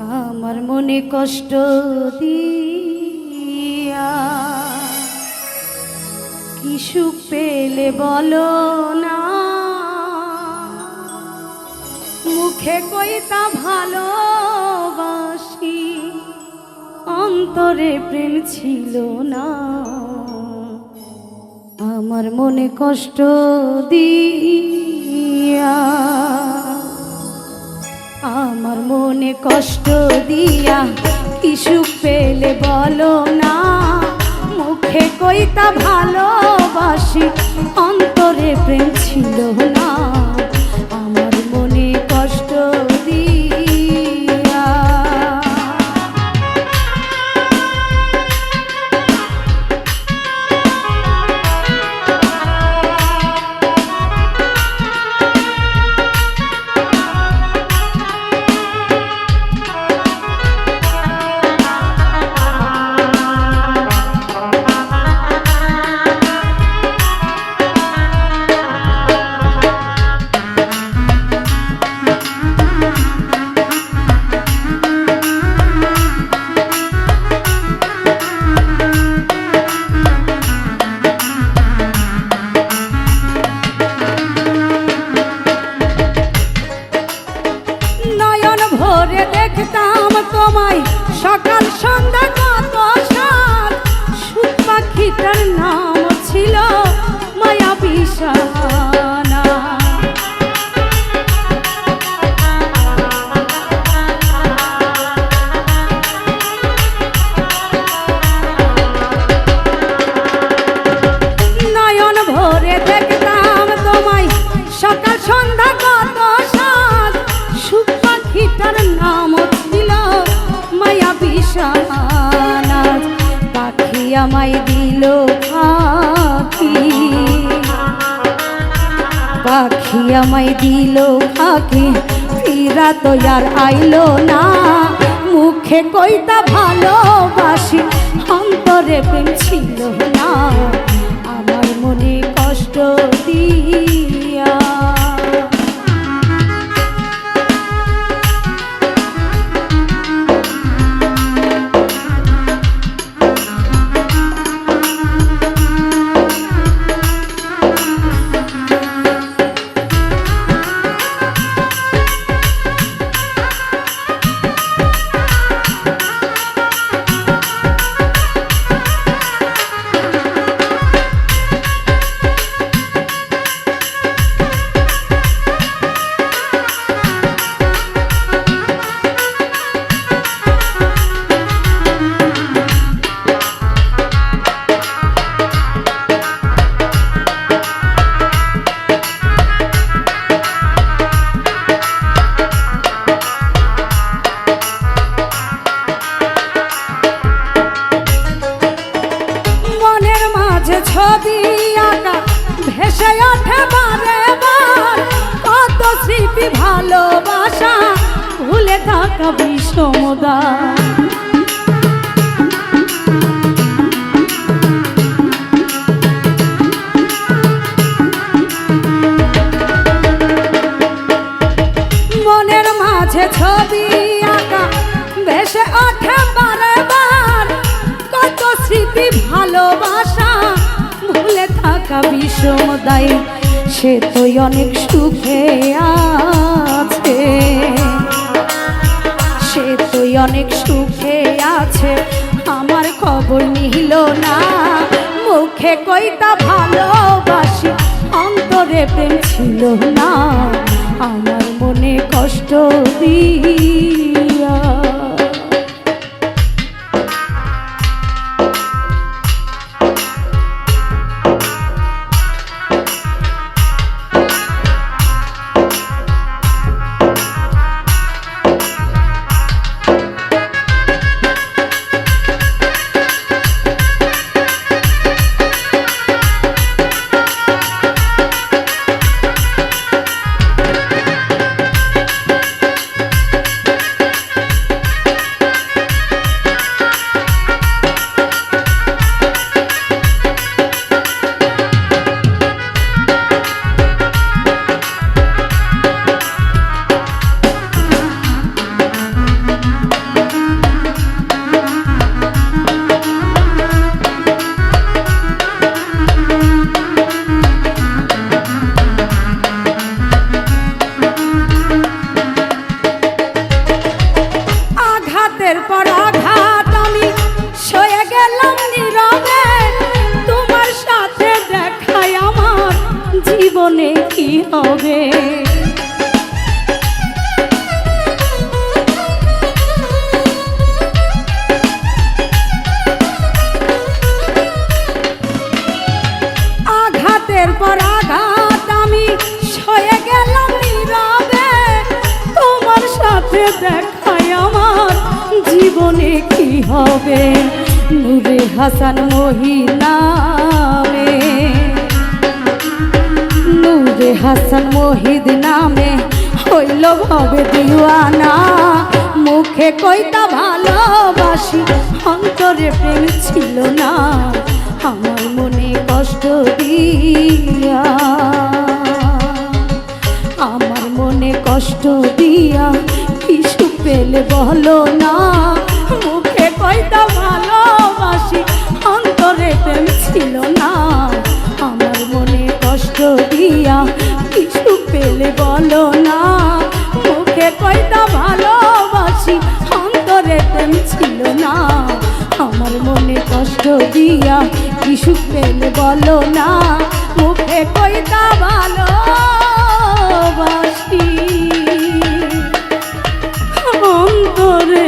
আমার মনে কষ্ট দিয়া কি সুখ পেলে বলো না? মুখে কইতা ভালোবাসি, অন্তরে প্রেম ছিল না। আমার মনে কষ্ট দিয়া, আমার মনে কষ্ট দিয়া কিছু পেলে বলো না? মুখে কইতা ভালোবাসি, অন্তরে প্রেম ছিল না। ভরে দেখতাম তোমায়। সকাল সন্ধ্যা কত সাল। সুখ নাম ছিল মায়া বিশানা আমায় দিল পাখি পাখি আমায় দিল পাখি ফিরা তো আর আইলো না। মুখে কইতা ভালোবাসি, অন্তরে প্রেম ছিল না। ভালোবাসা ভুলে থাকা বিষমদা মনের মাঝে ছবি আঁকা, ভেসে ওঠে বারে বার কত স্মৃতি ভালোবাসা ভুলে থাকা বিষমদায়ী সে তো অনেক সুখে আছে অনেক সুখে আছে, আমার খবর নিল না। মুখে কইতা ভালোবাসি, অন্তরে প্রেম ছিল না। আমার মনে কষ্ট দিয়া হবে। আঘাতের পর আঘাত আমি সয়ে গেলাম নীরবে। তোমার সাথে দেখায় আমার জীবনে কি হবে? নূরে হাসান নূরে হাসান মহিদ নামে হইল ভবে দিওয়ানা। মুখে কইতা ভালোবাসি, অন্তরে প্রেম ছিল না। আমার মনে কষ্ট দিয়া, আমার মনে কষ্ট দিয়া কিছু পেলে বলো না। মুখে কইতা ভালোবাসি, অন্তরে প্রেম ছিল না। আমার মনে কষ্ট দিয়া বলো না, মুখে কয়টা ভালোবাসি, অন্তরে প্রেম ছিল না। আমার মনে কষ্ট দিয়া কিছু পেল বলো না, মুখে কইতা ভালোবাসি। অন্তরে